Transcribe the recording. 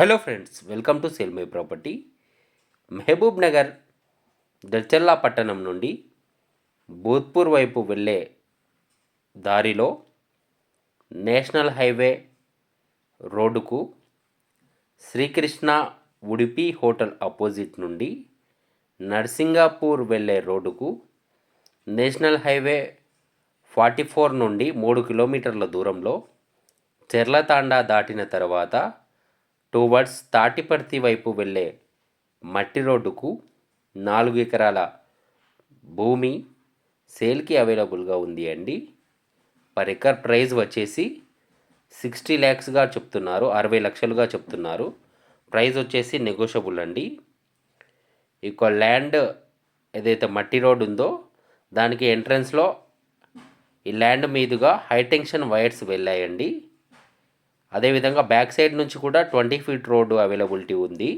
Hello friends welcome to sale my property. Mahabubnagar దర్చల్లా పట్టణం నుండి బోధ్పూర్ వైపు వెళ్ళే దారిలో నేషనల్ హైవే రోడ్డుకు శ్రీకృష్ణ ఉడిపి హోటల్ అపోజిట్ నుండి నర్సింగాపూర్ వెళ్ళే రోడ్డుకు నేషనల్ హైవే ఫార్టీ ఫోర్ నుండి మూడు కిలోమీటర్ల దూరంలో చెర్లతాండా దాటిన తర్వాత టువర్డ్స్ తాటిపర్తి వైపు వెళ్ళే మట్టి రోడ్డుకు నాలుగు ఎకరాల భూమి సేల్కి అవైలబుల్గా ఉంది అండి. పర్ ఎకర్ ప్రైజ్ వచ్చేసి సిక్స్టీ ల్యాక్స్గా చెప్తున్నారు అరవై లక్షలుగా చెప్తున్నారు. ప్రైస్ వచ్చేసి నెగోషియబుల్ అండి. ఇక ల్యాండ్ ఏదైతే మట్టి రోడ్ ఉందో దానికి ఎంట్రన్స్లో ఈ ల్యాండ్ మీదుగా హైటెన్షన్ వైర్స్ వెళ్ళాయండి. అదేవిధంగా బ్యాక్ సైడ్ నుంచి కూడా ట్వంటీ ఫీట్ రోడ్డు అవైలబిలిటీ ఉంది.